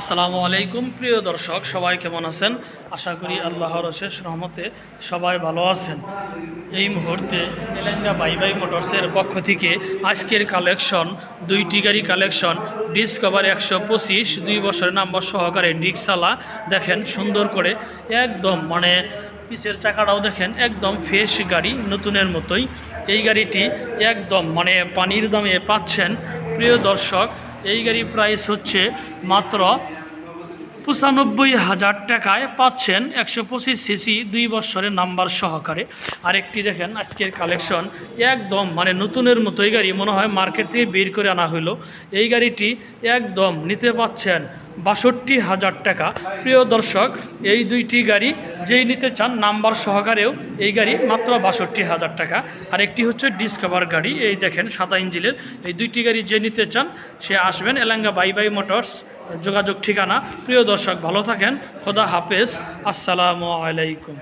আসসালামু আলাইকুম, প্রিয় দর্শক, সবাই কেমন আছেন? আশা করি আল্লাহর অশেষ রহমতে সবাই ভালো আছেন। এই মুহূর্তে এলেঙ্গা বাই বাই মোটরসের পক্ষ থেকে আজকের কালেকশন, দুইটি গাড়ি কালেকশন, ডিসকভার একশো পঁচিশ, দুই বছরের নাম্বার সহকারে ডিক্সালা, দেখেন সুন্দর করে একদম মানে পিছের চাকাটাও দেখেন একদম ফ্রেশ গাড়ি, নতুনের মতোই। এই গাড়িটি একদম মানে পানির দামে পাচ্ছেন। প্রিয় দর্শক এই গাড়ির প্রাইস হচ্ছে মাত্র পঁচানব্বই হাজার টাকায় পাচ্ছেন একশো পঁচিশ সিসি দুই বছরের নাম্বার সহকারে। আরেকটি দেখেন, আজকের কালেকশন একদম মানে নতুনের মতো এই গাড়ি, মনে হয় মার্কেট থেকে বের করে আনা হলো এই গাড়িটি একদম নিতে পাচ্ছেন বাষট্টি হাজার টাকা। প্রিয় দর্শক, এই দুইটি গাড়ি যেই নিতে চান নাম্বার সহকারেও এই গাড়ি মাত্র বাষট্টি হাজার টাকা। আর একটি হচ্ছে ডিসকভার গাড়ি, এই দেখেন সাদা ইঞ্জিলের এই দুইটি গাড়ি যে নিতে চান, সে আসবেন এলাঙ্গা বাই বাই মোটরস যোগাযোগ ঠিকানা। প্রিয় দর্শক ভালো থাকেন। খোদা হাফেজ। আসসালামু আলাইকুম।